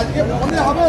আজকে মনে হবে।